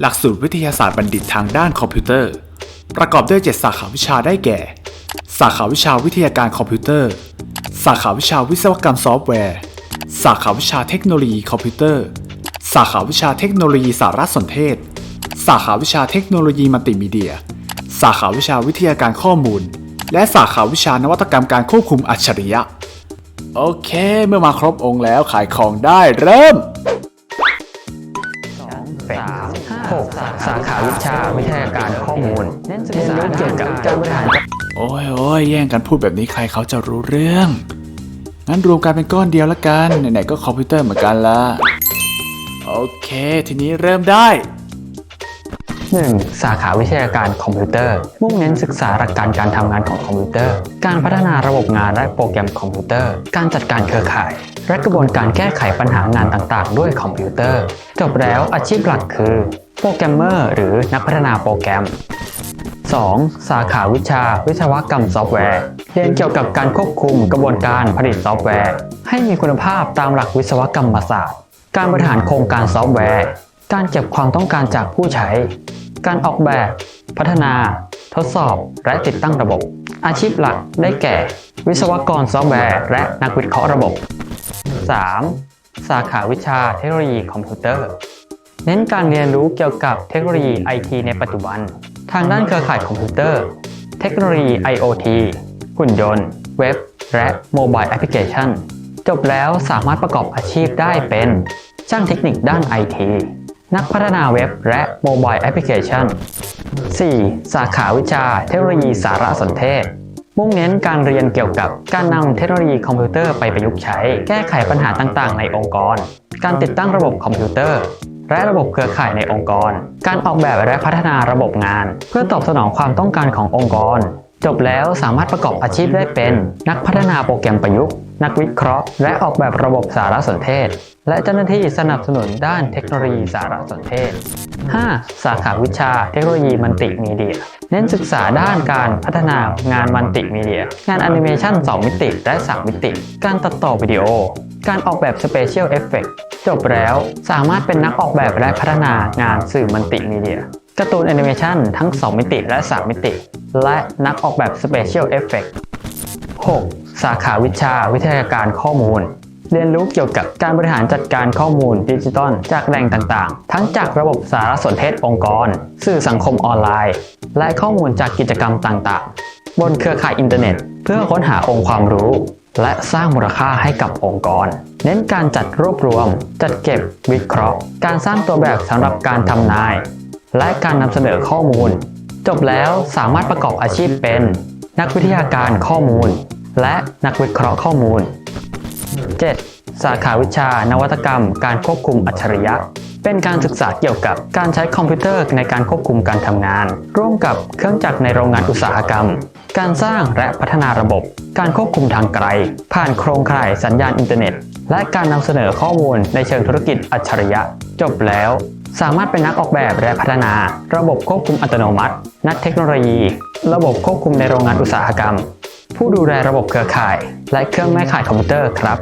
หลักสูตรวิทยาศาสตร์บัณฑิตทางด้านคอมพิวเตอร์ ประกอบด้วย 7 สาขาวิชาได้แก่ สาขาวิชาวิทยาการคอมพิวเตอร์ สาขาวิชาวิศวกรรมซอฟต์แวร์ สาขาวิชาเทคโนโลยีคอมพิวเตอร์ สาขาวิชาเทคโนโลยีสารสนเทศ สาขาวิชาเทคโนโลยีมัลติมีเดีย สาขาวิชาวิทยาการข้อมูล และสาขาวิชานวัตกรรมการควบคุมอัจฉริยะ โอเค เมื่อมาครบองค์แล้วขายของได้เริ่ม 6 สาขาวิชาวิทยาการข้อมูลเรียนรู้เกี่ยวกับการบริหารโอ้ยโอ้ยแย่งกันพูดแบบนี้ใครเขาจะรู้เรื่อง งั้นรวมกันเป็นก้อนเดียวละกัน ไหนๆก็คอมพิวเตอร์เหมือนกันละโอเค ทีนี้เริ่มได้ 1. สาขาวิทยาการคอมพิวเตอร์ มุ่งเน้นศึกษาหลักการการทำงานของคอมพิวเตอร์ การพัฒนาระบบงานและโปรแกรมคอมพิวเตอร์ การจัดการเครือข่าย และกระบวนการแก้ไขปัญหางานต่างๆ ด้วยคอมพิวเตอร์ จบแล้วอาชีพหลักคือ โปรแกรมเมอร์หรือนักพัฒนาโปรแกรม 2. สาขาวิชาวิศวกรรมซอฟต์แวร์ เรียนเกี่ยวกับการควบคุมกระบวนการผลิตซอฟต์แวร์ ให้มีคุณภาพตามหลักวิศวกรรมศาสตร์ การบริหารโครงการซอฟต์แวร์ การเก็บความต้องการจากผู้ใช้ การออกแบบ พัฒนา ทดสอบ และติดตั้งระบบ อาชีพหลักได้แก่ วิศวกรซอฟต์แวร์ และนักวิเคราะห์ระบบ 3. สาขาวิชาเทคโนโลยีคอมพิวเตอร์ เน้นการเรียนรู้เกี่ยวกับเทคโนโลยีไอทีในปัจจุบัน ทางด้านเครือข่ายคอมพิวเตอร์ เทคโนโลยี IoT หุ่นยนต์ เว็บ และโมบายแอปพลิเคชัน จบแล้วสามารถประกอบอาชีพได้เป็น ช่างเทคนิคด้าน IT นักพัฒนาเว็บและโมบายแอปพลิเคชัน 4. สาขาวิชาเทคโนโลยีสารสนเทศ มุ่งเน้นการเรียนเกี่ยวกับการนำเทคโนโลยีคอมพิวเตอร์ไปประยุกต์ใช้ แก้ไขปัญหาต่างๆ ในองค์กร การติดตั้งระบบคอมพิวเตอร์ และระบบเครือข่ายในองค์กร การออกแบบและพัฒนาระบบงาน เพื่อตอบสนองความต้องการขององค์กร จบแล้วสามารถประกอบอาชีพได้เป็น นักพัฒนาโปรแกรมประยุกต์ นักวิเคราะห์ และออกแบบระบบสารสนเทศ และเจ้าหน้าที่สนับสนุนด้านเทคโนโลยีสารสนเทศ 5. สาขาวิชาเทคโนโลยีมัลติมีเดีย เน้นศึกษาด้านการพัฒนางานมัลติมีเดีย งานแอนิเมชัน2 มิติและ 3 มิติ การตัดต่อวิดีโอ การออกแบบสเปเชียลเอฟเฟกจบแล้วสามารถเป็นนักออกแบบและพัฒนางานสื่อมัลติมีเดียการ์ตูนแอนิเมชันทั้ง 2 มิติและ 3 มิติ และนักออกแบบสเปเชียลเอฟเฟก 6. สาขาวิชาวิทยาการข้อมูล เรียนรู้เกี่ยวกับการบริหารจัดการข้อมูลดิจิตอลจากแหล่งต่างๆ ทั้งจากระบบสารสนเทศองค์กร สื่อสังคมออนไลน์ และข้อมูลจากกิจกรรมต่างๆ บนเครือข่ายอินเทอร์เน็ต เพื่อค้นหาองค์ความรู้ และสร้างมูลค่าให้กับองค์กร เน้นการจัดรวบรวม จัดเก็บ วิเคราะห์ การสร้างตัวแบบสำหรับการทำนาย และการนำเสนอข้อมูล จบแล้วสามารถประกอบอาชีพเป็น นักวิทยาการข้อมูล และนักวิเคราะห์ข้อมูล 7. สาขาวิชานวัตกรรม การควบคุมอัจฉริยะ เป็นการศึกษาเกี่ยวกับการใช้คอมพิวเตอร์ในการควบคุมการทำงาน ร่วมกับเครื่องจักรในโรงงานอุตสาหกรรม การสร้างและพัฒนาระบบ การควบคุมทางไกล ผ่านโครงข่ายสัญญาณอินเทอร์เน็ต และการนำเสนอข้อมูลในเชิงธุรกิจอัจฉริยะ จบแล้ว สามารถเป็นนักออกแบบและพัฒนา ระบบควบคุมอัตโนมัติ นักเทคโนโลยี ระบบควบคุมในโรงงานอุตสาหกรรม ผู้ดูแลระบบเครือข่าย และเครื่องแม่ข่ายคอมพิวเตอร์ครับ